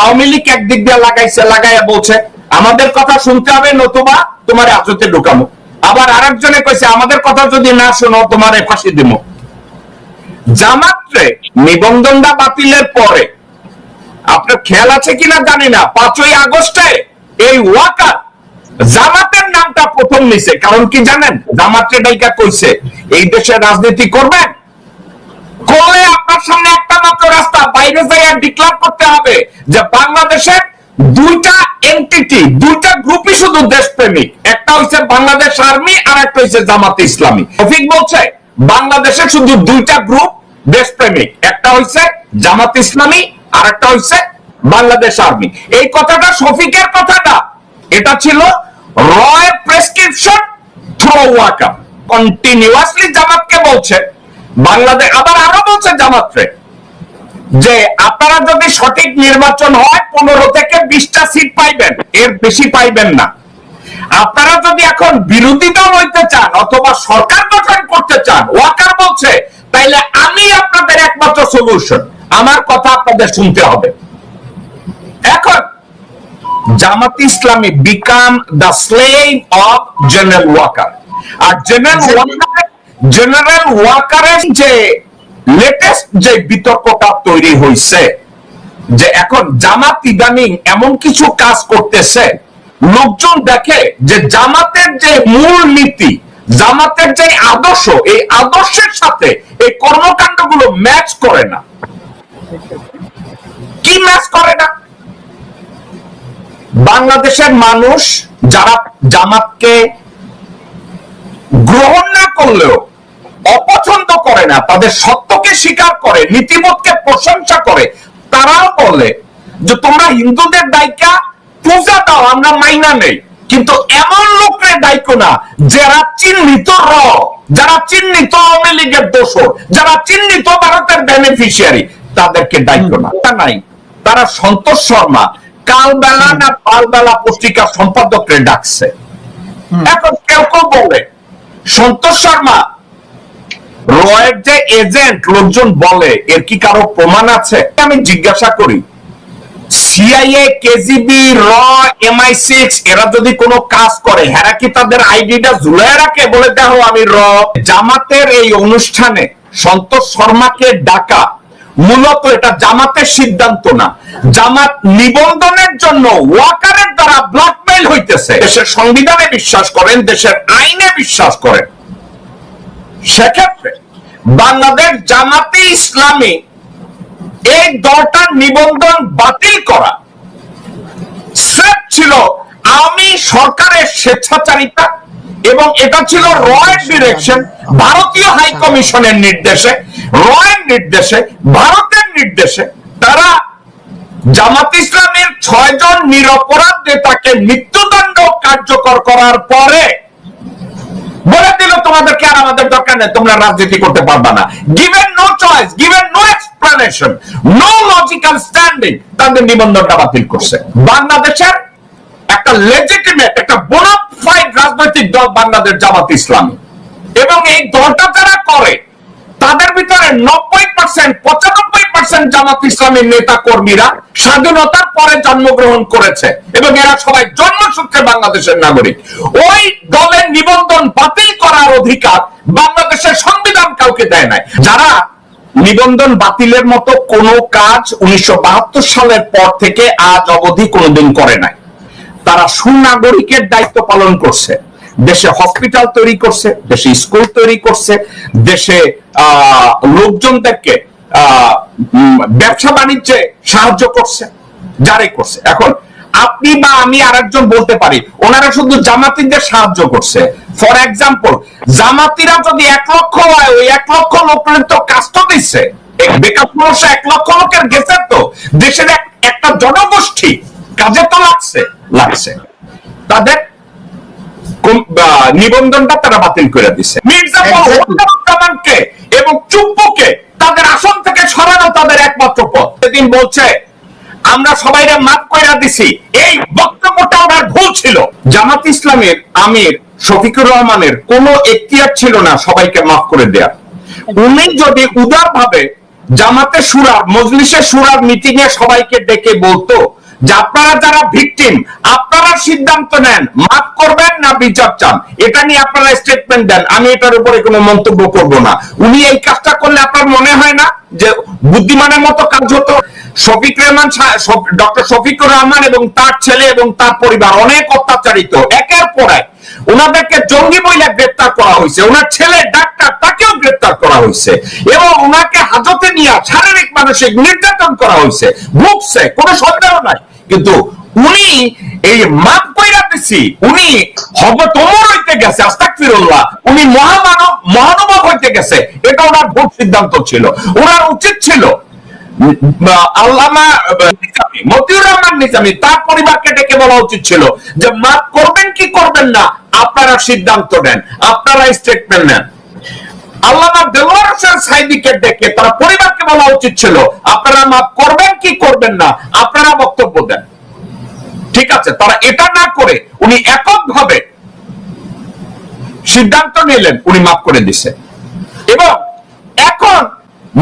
আওয়ামী লীগ একদিক দিয়ে লাগাইছে, লাগাইয়া বলছে, আমাদের কথা শুনতে হবে, নতুবা তোমার আজতে ঢুকামো। আবার আরেকজনে কইছে, আমাদের কথা যদি না শোনো, তোমার ফাঁসি দিমো। জামাত্রে নিবন্ধনটা বাতিলের পরে, আপনার খেয়াল আছে কিনা জানি না, পাঁচই আগস্টে এই ওয়াকার জামাতের নামটা প্রথম নিছে। কারণ কি জানেন জামাত্রে ডাইকা কইছে, এই দেশে রাজনীতি করবেন? করলে আপনার সামনে একটা মাত্র রাস্তা বাইরে যাইয়া ডিক্লার করতে হবে যে বাংলাদেশের দুইটা এন্টিটি দুইটা গ্রুপই শুধু দেশপ্রেমিক। একটা হচ্ছে বাংলাদেশ আর্মি আর একটা হচ্ছে জামাত ইসলামী। রফিক বলছে, বাংলাদেশে শুধু দুইটা গ্রুপ দেশপ্রেমিক। একটা হচ্ছে জামাত ইসলামী আর একটা হচ্ছে বাংলাদেশ আর্মি এই কথাটা শফিকের কথাটা। এটা ছিল রয় প্রেসক্রিপশন থ্রো ওয়াকার কন্টিনিউয়াসলি জামাতকে বলছে। বাংলাদেশ, আবার আরও বলছে জামাতরে। যে আপনারা যদি সঠিক নির্বাচন হয় পনেরো থেকে বিশটা সিট পাইবেন। এর বেশি পাইবেন না। আপনারা যদি এখন বিরোধী দল হইতে চান অথবা সরকার গঠন করতে চান ওয়াকার বলছে তাইলে আমি আপনাদের একমাত্র সলিউশন আমার কথা আপনাদের শুনতে হবে। এখন Jamaat Islami become the slave of general Waker R general Waker general ওয়াকারের যে লেটেস্ট যে বিতর্কটা তৈরি হয়েছে যে এখন জামাত ইদানিং এমন কিছু কাজ করতেছে, লোকজন দেখে যে জামাতের যে মূল নীতি, জামাতের যে আদর্শ, এই আদর্শের সাথে এই ম্যাচ করে না। কি ম্যাচ করে না? বাংলাদেশের মানুষ যারা জামাতকে গ্রহণ না করলেও অপছন্দ করে না তাদের সত্যকে স্বীকার করে নীতিবোধকে প্রশংসা করে তারাও বলে যে তোমরা হিন্দুদের দায়িকা পূজা দাও আমরা মাইনা নেই। কিন্তু এমন লোকের দায়িত্ব না যারা চিহ্নিত র যারা চিহ্নিত আওয়ামী লীগের দোষর যারা চিহ্নিত ভারতের বেনিফিশিয়ারি তাদেরকে দায়িত্ব না। তা নাই। তারা সন্তোষ শর্মা কালবেলা না পালবেলা পত্রিকা সম্পাদকরে ডাকছে। এখন কেউ কেউ বলে সন্তোষ শর্মা রয়ের যে এজেন্ট লোকজন বলে, এর কি কারও প্রমাণ আছে? আমি জিজ্ঞাসা করি, সিআইএ, কেজিবি, র, এমআই সিক্স, এরা যদি কোনো কাজ করে হেরা কি তাদের আইডিটা ঝুলাই রাখে? বলে দেখো, আমি র, জামাতের এই অনুষ্ঠানে সন্তোষ শর্মাকে ডাকা, মূলত এটা জামাতের সিদ্ধান্ত না। জামাত নিবন্ধনের জন্য ওয়াকারের দ্বারা ব্ল্যাকমেইল হইতেছে। দেশের সংবিধানে বিশ্বাস করেন, দেশের আইনে বিশ্বাস করেন। সেক্ষেত্রে বাংলাদেশ জামাতে ইসলামী এই দলটার নিবন্ধন বাতিল করা। স্রেফ ছিল আমি সরকারের স্বেচ্ছাচারিতা এবং এটা ছিল রয়ের ডিরেকশন ভারতীয় হাই কমিশনের নির্দেশে রয়ের নির্দেশে, ভারতের নির্দেশে তারা জামাত ইসলামের ছয় জন নিরপরাধ নেতাকে মৃত্যুদণ্ড কার্যকর করার পরে বলে দিল তোমাদেরকে আর আমাদের দরকার তোমরা রাজনীতি করতে পারবা না। Given no choice given no explanation no logical standing তাদের নিবন্ধনটা বাতিল করছে। বাংলাদেশের একটা লেজিটিমেট একটা বোনাফাইড রাজনৈতিক দল বাংলাদেশ জামাত ইসলামী। এবং এই দলটা যারা করে তাদের ভিতরে নব্বই পার্সেন্ট পঁচানব্বই পার্সেন্ট জামাত ইসলামী নেতা কর্মীরা স্বাধীনতার পরে জন্মগ্রহণ করেছে এবং এরা সবাই জন্মসূত্রে বাংলাদেশের নাগরিক। ওই দলের নিবন্ধন বাতিল করার অধিকার বাংলাদেশের সংবিধান কাউকে দেয় নাই। যারা নিবন্ধন বাতিলের মতো কোনো কাজ উনিশশো বাহাত্তর সালের পর থেকে আজ অবধি কোনোদিন করে নাই। তারা সুনাগরিকের দায়িত্ব পালন করছে। দেশে হসপিটাল তৈরি করছে, দেশে স্কুল তৈরি করছে, দেশে লোকজনদেরকে ব্যবসা বাণিজ্যে সাহায্য করছে, যারাই করছে। এখন আপনি বা আমি আরেকজন বলতে পারি, ওনারা শুধু জামাতিদের সাহায্য করছে। ফর এক্সাম্পল জামাতিরা যদি এক লক্ষ হয়, ওই এক লক্ষ লোকের তো কাস্ট দিচ্ছে। বেকার সমস্যা এক লক্ষ লোকের গেছে তো, দেশের একটা জনগোষ্ঠী কাজে তো লাগছে লাগছে। তাদের নিবন্ধনটা তারা বাতিল করে দিছে। Exactly. এবং চুপ্পুকে তাদের আসন থেকে সরানো তাদের একমাত্র পথ। সেদিন বলছে আমরা সবাইরে মাফ কইরা দিছি। এই বক্তব্যটা ওনার ভুল ছিল। জামাত ইসলামের আমির শফিকুর রহমানের কোনো এখতিয়ার ছিল না সবাইকে মাফ করে দেয়া। উনি যদি উদার ভাবে জামাতে সুরার মজলিসে সুরার মিটিং এ সবাইকে ডেকে বলতো যে আপনারা যারা ভিকটিম আপনারা সিদ্ধান্ত নেন, মাফ করবেন না বিচার চান। এটা নিয়ে আপনারা স্টেটমেন্ট দেন, আমি এটার উপরে কোনো মন্তব্য করব না। উনি এই কাজটা করলে আপনার মনে হয় না যে বুদ্ধিমানের মতো কাজ হতো? শফিক রহমান ডক্টর শফিকুর রহমান এবং তার ছেলে এবং তার পরিবার অনেক অত্যাচারিত, একের পর এক। ওনাদেরকে জঙ্গি বইলে গ্রেপ্তার করা হয়েছে, ওনার ছেলে ডাক্তার, তাকেও গ্রেপ্তার করা হয়েছে। এবং ওনাকে হাজতে নিয়ে শারীরিক, মানসিক নির্যাতন করা হয়েছে। ভুগছে, কোনো সন্দেহ নাই। কিন্তু উনি এই মাপ কইরা দিছি, উনি হবে তোমর হইতে গেছে আস্তাকফিরুল্লাহ উনি মহামানব, মহানুভব হইতে গেছে। এটা ওনার ভুল সিদ্ধান্ত ছিল। ওনার উচিত ছিল যে করবেন কি করবেন না, আপনারা সিদ্ধান্ত নেন, আপনারা স্টেটমেন্ট বলা উচিত ছিল, আপনারা করবেন কি করবেন না, আপনারা বক্তব্য দেন। ঠিক আছে, তারা এটা না করে উনি এককভাবে সিদ্ধান্ত নিলেন, উনি মাফ করে দিছে। এবং এখন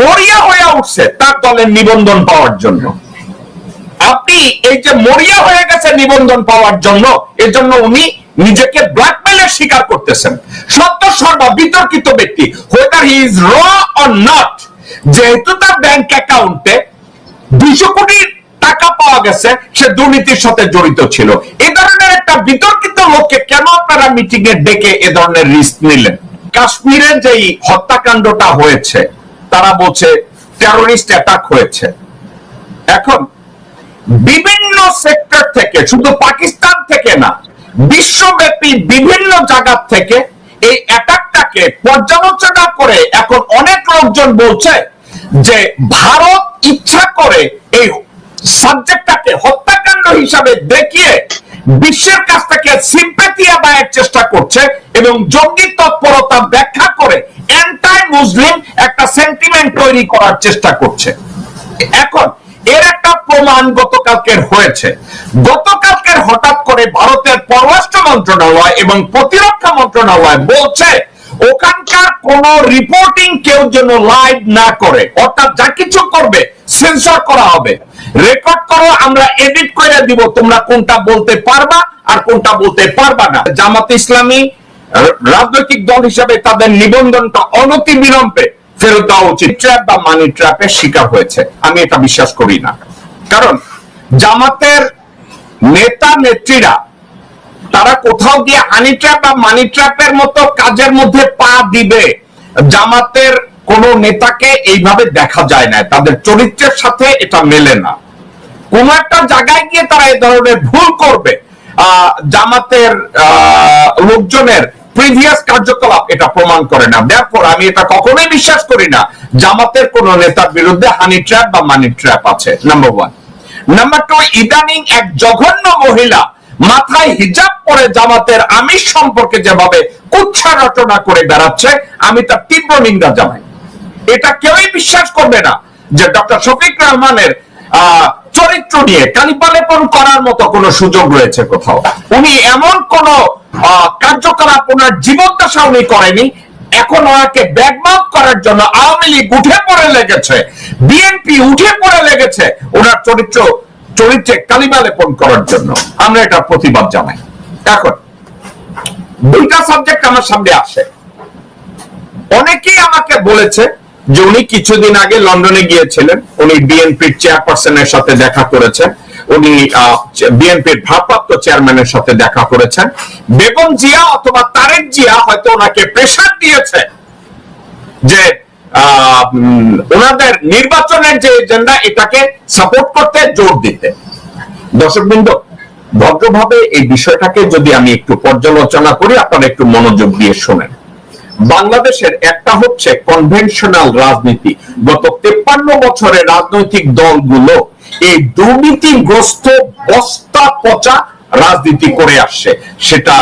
মরিয়া হয়ে উঠছে তার দলের নিবন্ধন পাওয়ার জন্য। আপনি এই যে মরিয়া হয়ে গেছে নিবন্ধন পাওয়ার জন্য এজন্য উনি নিজেকে ব্ল্যাকমেলের শিকার করতেছেন। সত্য, সর্বা, বিতর্কিত ব্যক্তি হোয়েদার হি ইজ র অর নট যেহেতু তার ব্যাংক অ্যাকাউন্টে দুইশো কোটি টাকা পাওয়া গেছে, সে দুর্নীতির সাথে জড়িত ছিল। এ ধরনের একটা বিতর্কিত লোককে কেন আপনারা মিটিং এ ডেকে এ ধরনের রিস্ক নিলেন? কাশ্মীরে যেই হত্যাকাণ্ডটা হয়েছে, তারা বলছে টেরোরিস্ট অ্যাটাক হয়েছে। এখন, বিভিন্ন সেক্টর থেকে, শুধু পাকিস্তান থেকে না, বিশ্বব্যাপী বিভিন্ন জায়গা থেকে এই অ্যাটাকটাকে পর্যালোচনা করে এখন অনেক লোকজন বলছে যে ভারত ইচ্ছা করে এই সাবজেক্টটাকে হত্যাকাণ্ড হিসাবে দেখিয়ে বিশ্বের কাছ থেকে সিম্প্যাথি আদায়ের চেষ্টা করছে এবং জঙ্গি তৎপরতা ব্যাখ্যা করে অ্যান্টাই মুসলিম একটা সেন্টিমেন্ট তৈরি করার চেষ্টা করছে। এখন এর একটা প্রমাণ গতকালকের হয়েছে। গতকালকের হঠাৎ করে ভারতের পররাষ্ট্র মন্ত্রণালয় এবং প্রতিরক্ষা মন্ত্রণালয় বলছে ওখানকার কোন রিপোর্টিং কেউ যেন লাইভ না করে। অর্থাৎ যা কিছু করবে সেন্সর করা হবে। রেকর্ড করো, আমরা এডিট করে দিব, তোমরা কোনটা বলতে পারবা আর কোনটা বলতে পারবা না। জামাত ইসলামী রাজনৈতিক দল হিসাবে তাদের নিবন্ধনটা অনতি বিলম্বে ফেরত দেওয়া উচিত। ট্র্যাপ বা মানি ট্র্যাপের শিকার হয়েছে। আমি এটা বিশ্বাস করি না। কারণ জামাতের নেতা নেত্রীরা তারা কোথাও গিয়ে হানি ট্র্যাপ বা মানি ট্র্যাপের মতো কাজের মধ্যে পা দিবে। জামাতের কোন নেতাকে এইভাবে দেখা যায় না। তাদের চরিত্রের সাথে এটা মেলে না। কোন একটা জায়গায় গিয়ে তারা এই ধরনের ভুল করবে। জামাতের লোকজনের প্রিভিয়াস কার্যকলাপ এটা প্রমাণ করে না। দেখো আমি এটা কখনোই বিশ্বাস করি না। জামাতের কোন নেতার বিরুদ্ধে হানি ট্র্যাপ বা মানি ট্র্যাপ আছে। নাম্বার ওয়ান নাম্বার টু ইদানিং এক জঘন্য মহিলা মাথায় হিজাব পরে জামাতের আমিষ সম্পর্কে যেভাবে কুচ্ছা রচনা করে বেড়াচ্ছে, আমি তার তীব্র নিন্দা জানাই। এটা কেউই বিশ্বাস করবে না যে ডক্টর শফিক রহমানের চরিত্র নিয়ে কালিপালেপন করার মতো কোন সুযোগ রয়েছে কোথাও। উনি এমন কোন কার্যকলাপ ওনার জীবদ্দশা উনি করেনি, এখন ওনাকে ব্যাকমাউট করার জন্য আওয়ামী লীগ উঠে পড়ে লেগেছে, বিএনপি উঠে পড়ে লেগেছে, ওনার চরিত্র চরিত্রে কালিমা লেপন করার জন্য। আমরা এটা প্রতিবাদ জানাই। এখন, দুইটা সাবজেক্ট আমার সামনে আসে। অনেকেই আমাকে বলেছে যে উনি কিছুদিন আগে লন্ডনে গিয়েছিলেন। উনি বিএনপির চেয়ারপারসনের সাথে দেখা করেছেন। উনি বিএনপির ভারপ্রাপ্ত চেয়ারম্যানের সাথে দেখা করেছেন। বেগম জিয়া অথবা তারেক জিয়া হয়তো ওনাকে প্রেশার দিয়েছে যে ওনাদের নির্বাচনের যে এজেন্ডা এটাকে সাপোর্ট করতে, জোর দিতে। দর্শক বৃন্দ, ভদ্রভাবে এই বিষয়টাকে যদি আমি একটু পর্যালোচনা করি, আপনারা একটু মনোযোগ দিয়ে শোনেন। বাংলাদেশের একটা হচ্ছে কনভেনশনাল রাজনীতি। গত তেপ্পান্ন বছরে রাজনৈতিক দলগুলো এই দুর্নীতিগ্রস্ত বস্তা পচা রাজনীতি করে আসছে। সেটা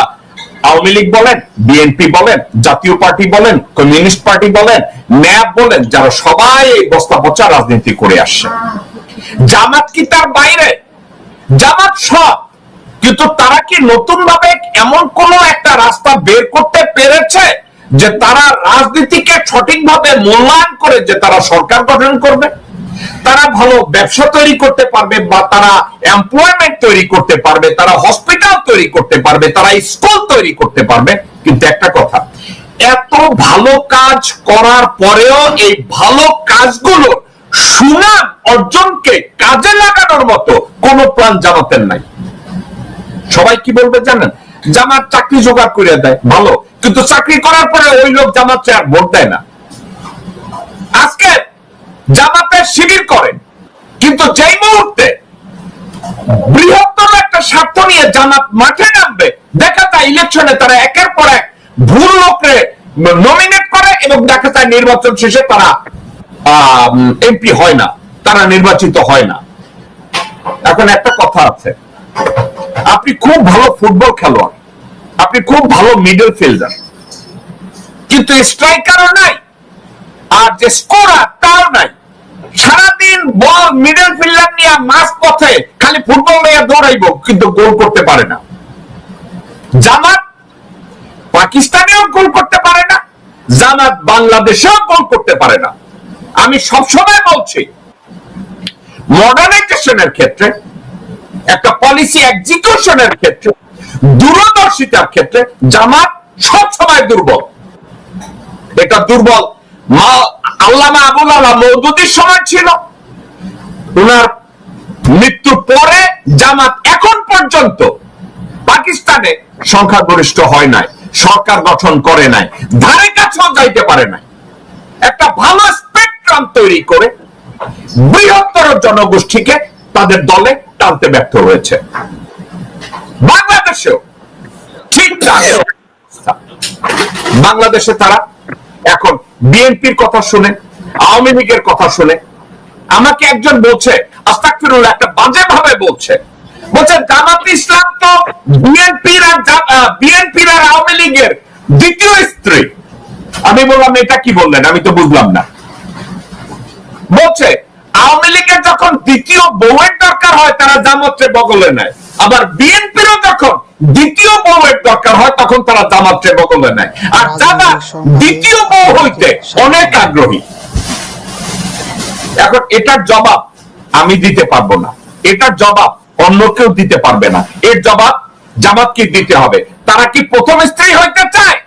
আওয়ামী লীগ বলেন, বিএনপি বলেন, জাতীয় পার্টি বলেন, কমিউনিস্ট পার্টি বলেন ন্যাব বলেন, যারা সবাই এই বস্তা পচা রাজনীতি করে আসছে। জামাত কি তার বাইরে? জামাত সব কিন্তু তারা কি নতুন ভাবে এমন কোন একটা রাস্তা বের করতে পেরেছে যে তারা রাজনীতিকে সঠিকভাবে মূল্যায়ন করে যে তারা সরকার গঠন করবে? তারা ভালো ব্যবসা তৈরি করতে পারবে বা তারা এমপ্লয়মেন্ট তৈরি করতে পারবে, তারা হসপিটাল তৈরি করতে পারবে, তারা স্কুল তৈরি করতে পারবে। কিন্তু একটা কথা, এত ভালো কাজ করার পরেও এই ভালো সুনাম অর্জনকে কাজে লাগানোর মতো কোন জামাতের নাই। সবাই কি বলবে জানেন? জামাত চাকরি জোগাড় করে দেয়, ভালো। কিন্তু চাকরি করার পরে ওই লোক জামাত আর ভোট দেয় না। আজকে জামাতের শিবির করেন কিন্তু যেই মুহূর্তে বৃহত্তর একটা স্বার্থ নিয়ে জামাত মাঠে নামবে। দেখা যায় ইলেকশনে তারা একের পর এক ভুল লোকরে নমিনেট করে এবং দেখা যায় নির্বাচন শেষে তারা এমপি হয় না, তারা নির্বাচিত হয় না। এখন একটা কথা আছে। আপনি খুব ভালো ফুটবল খেলোয়াড়, আপনি খুব ভালো মিডল ফিল্ডার কিন্তু স্ট্রাইকারও নাই, আর যে স্কোরার তাও নাই। সারাদিন বল মিডল ফিল্ডার নিয়ে মাঝ পথে খালি ফুটবল নিয়ে দৌড়াইব, কিন্তু গোল করতে পারে না। জামাত পাকিস্তানেও গোল করতে পারে না, জামাত বাংলাদেশেও গোল করতে পারে না। আমি সবসময় বলছি মডার্নাইজেশনের ক্ষেত্রে, একটা পলিসি এক্সিকিউশনের ক্ষেত্রে, দূরদর্শিতার ক্ষেত্রে জামাত সবসময় দুর্বল। এটা দুর্বল, মা আল্লামা আবুল আলা মৌদুদির সময় ছিল। ওনার মৃত্যুর পরে জামাত এখন পর্যন্ত পাকিস্তানে সংখ্যাগরিষ্ঠ হয় নাই, সরকার গঠন করে নাই, ধারে কাছেও যাইতে পারে নাই। একটা ভালো স্পেকট্রাম তৈরি করে বৃহত্তর জনগোষ্ঠীকে তাদের দলে টানতে ব্যর্থ হয়েছে। বাংলাদেশেও ঠিক বাংলাদেশে তারা এখন বিএনপির কথা শুনে, আওয়ামী লীগের কথা শুনে, আমাকে একজন বলছে একটা বাজে ভাবে বলছে। বলছে, জামাত ইসলাম তো বিএনপির আর বিএনপির আর আওয়ামী লীগের দ্বিতীয় স্ত্রী। আমি বললাম, এটা কি বললেন? আমি তো বুঝলাম না। বলছে, আওয়ামী লীগের যখন দ্বিতীয় বউয়ের দরকার হয়, তারা জামাত্রে বগলে নেয়। আবার বিএনপিরও যখন দ্বিতীয় বউয়ের দরকার হয় তখন তারা জামাত্রে বগলে নেয়। আর যারা দ্বিতীয় বউ হইতে অনেক আগ্রহী। এখন এটার জবাব আমি দিতে পারব না। এটার জবাব অন্য কেউ দিতে পারবে না। এর জবাব জামাতকে দিতে হবে। তারা কি প্রথম স্ত্রী হইতে চায়?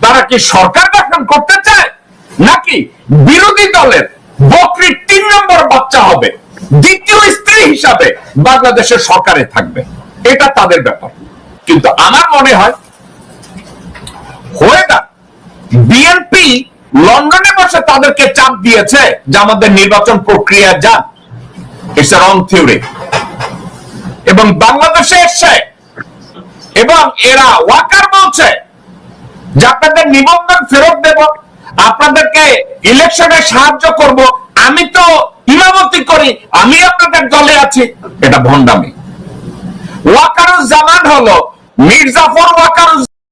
তারা কি সরকার গঠন করতে চায়? নাকি বিরোধী দলের বকরির তিন নম্বর বাচ্চা হবে? দ্বিতীয় স্ত্রী হিসাবে বাংলাদেশের সরকারে থাকবে। এটা তাদের ব্যাপার। কিন্তু আমার মনে হয় হয়ে বিএনপি লন্ডনে বসে তাদেরকে চাপ দিয়েছে যে আমাদের নির্বাচন প্রক্রিয়া যান ইটস রং থিওরি এবং বাংলাদেশে এসছে। এবং এরা ওয়াকার বলছে যে আপনাদের নিবন্ধন ফেরত দেব, আপনাদেরকে ইলেকশনে সাহায্য করব। আমি তো ইমামতি করি, আমি আপনাদের দলে আছি। এটা ভণ্ডামি। ওয়াকারুজ্জামান হলো মির্জাফর ওয়াকারুজ